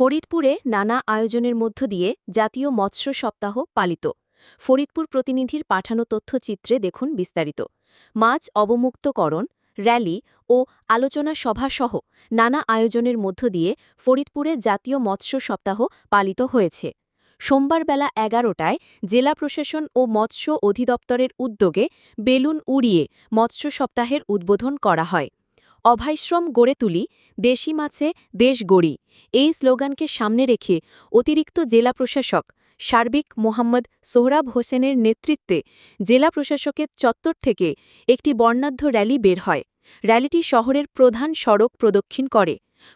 ফরিদপুরে নানা আয়োজনের মধ্য দিয়ে জাতীয় মৎস্য সপ্তাহ পালিত। ফরিদপুর প্রতিনিধির পাঠানো তথ্যচিত্রে দেখুন বিস্তারিত। মাছ অবমুক্তকরণ, র্যালি ও আলোচনা সভাসহ নানা আয়োজনের মধ্য দিয়ে ফরিদপুরে জাতীয় মৎস্য সপ্তাহ পালিত হয়েছে। সোমবার বেলা এগারোটায় জেলা প্রশাসন ও মৎস্য অধিদপ্তরের উদ্যোগে বেলুন উড়িয়ে মৎস্য সপ্তাহের উদ্বোধন করা হয়। অভয়শ্রম গড়ে তুলি, দেশি মাছে দেশ গড়ি। এই স্লোগানকে সামনে রেখে অতিরিক্ত জেলা প্রশাসক সার্বিক মোহাম্মদ সোহরাব হোসেনের নেতৃত্বে জেলা প্রশাসকের চত্বর থেকে একটি বর্ণাঢ্য র্যালি বের হয়। র্যালিটি শহরের প্রধান সড়ক প্রদক্ষিণ করে।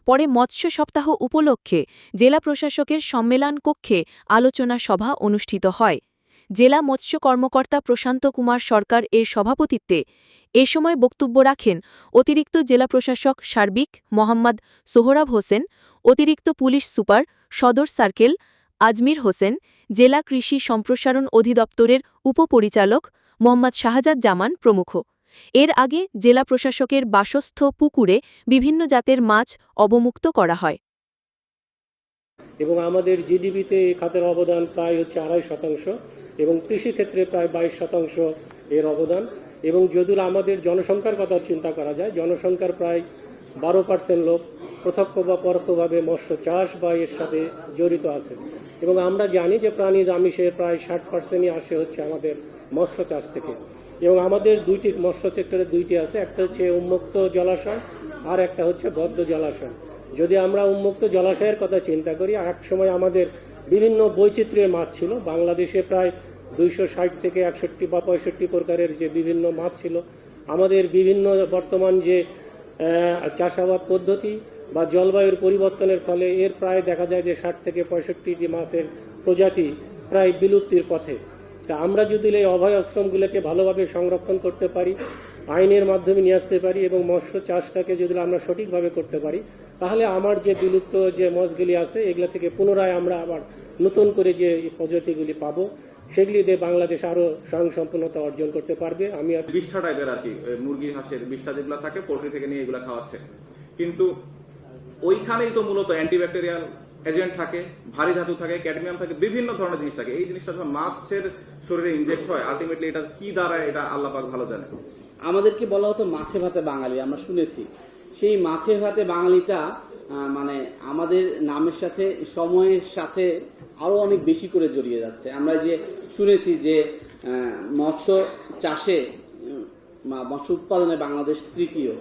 পরে মৎস্য সপ্তাহ উপলক্ষে জেলা প্রশাসকের সম্মেলন কক্ষে আলোচনা সভা অনুষ্ঠিত হয়। জেলা মৎস্য কর্মকর্তা প্রশান্ত কুমার সরকার এর সভাপতিত্বে এ সময় বক্তব্য রাখেন অতিরিক্ত জেলা প্রশাসক সার্বিক মোহাম্মদ সোহরাব হোসেন, অতিরিক্ত পুলিশ সুপার সদর সার্কেল আজমির হোসেন, জেলা কৃষি সম্প্রসারণ অধিদপ্তরের উপপরিচালক মোহাম্মদ শাহজাদ জামান প্রমুখ। এর আগে জেলা প্রশাসকের বাসস্থ পুকুরে বিভিন্ন জাতের মাছ অবমুক্ত করা হয়। এবং আমাদের জিডিপিতে এই খাতের অবদান প্রায় হচ্ছে আড়াই শতাংশ। এবং কৃষিক্ষেত্রে প্রায় বাইশ শতাংশ এর অবদান। এবং যদিও আমাদের জনসংখ্যার কথা চিন্তা করা যায়, জনসংখ্যার প্রায় বারো পার্সেন্ট লোক প্রত্যক্ষ বা পরোক্ষভাবে মৎস্য চাষ বা এর সাথে জড়িত আছে এবং আমরা জানি যে প্রাণীজ আমিষের প্রায় ষাট পার্সেন্টই আসে হচ্ছে আমাদের মৎস্য চাষ থেকে। এবং আমাদের দুইটি মৎস্য সেক্টরে দুইটি আছে, একটা হচ্ছে উন্মুক্ত জলাশয় আর একটা হচ্ছে বদ্ধ জলাশয়। যদি আমরা উন্মুক্ত জলাশয়ের কথা চিন্তা করি, এক সময় আমাদের বিভিন্ন বৈচিত্র্যের মাছ ছিল। বাংলাদেশে প্রায় দুইশো ষাট থেকে একষট্টি বা পঁয়ষট্টি প্রকারের যে বিভিন্ন মাছ ছিল। আমাদের বিভিন্ন বর্তমান যে চাষাবাদ পদ্ধতি বা জলবায়ুর পরিবর্তনের ফলে এর প্রায় দেখা যায় যে ষাট থেকে পঁয়ষট্টিটি মাছের প্রজাতি প্রায় বিলুপ্তির পথে। তা আমরা যদি এই অভয় আশ্রমগুলোকে ভালোভাবে সংরক্ষণ করতে পারি আইনের মাধ্যমে নিয়ে আসতে পারি এবং মৎস্য চাষটাকে যদি আমরা সঠিকভাবে করতে পারি, তাহলে আমার যে বিলুপ্ত যে মাছগুলি আছে, এগুলো থেকে পুনরায় আমরা আবার নতুন করে যে প্রজাতিগুলি পাবো, সেগুলি দিয়ে বাংলাদেশ আরও স্বয়ংসম্পূর্ণতা অর্জন করতে পারবে। আমি আর বিষ্ঠা টাইপের আর কি মুরগি, হাঁসের বিষ্ঠা যেগুলো থাকে, পোল্ট্রি থেকে নিয়ে এগুলো খাওয়াচ্ছে। কিন্তু ওইখানেই তো মূলত অ্যান্টিব্যাকটেরিয়াল এজেন্ট থাকে, ভারী ধাতু থাকে, ক্যাডমিয়াম থাকে, বিভিন্ন ধরনের জিনিস থাকে। এই জিনিসটা মাছের শরীরে ইনজেক্ট হয় আলটিমেটলি এটা কি দ্বারা, এটা আল্লাহ পাক ভালো জানে। আমাদেরকে বলা হতো মাছে ভাতে বাঙালি, আমরা শুনেছি। সেই মাছে ভাতে বাঙালিটা মানে আমাদের নামের সাথে, সময়ের সাথে আরও অনেক বেশি করে জড়িয়ে যাচ্ছে। আমরা যে শুনেছি যে মৎস্য চাষে মৎস্য উৎপাদনে বাংলাদেশ তৃতীয়।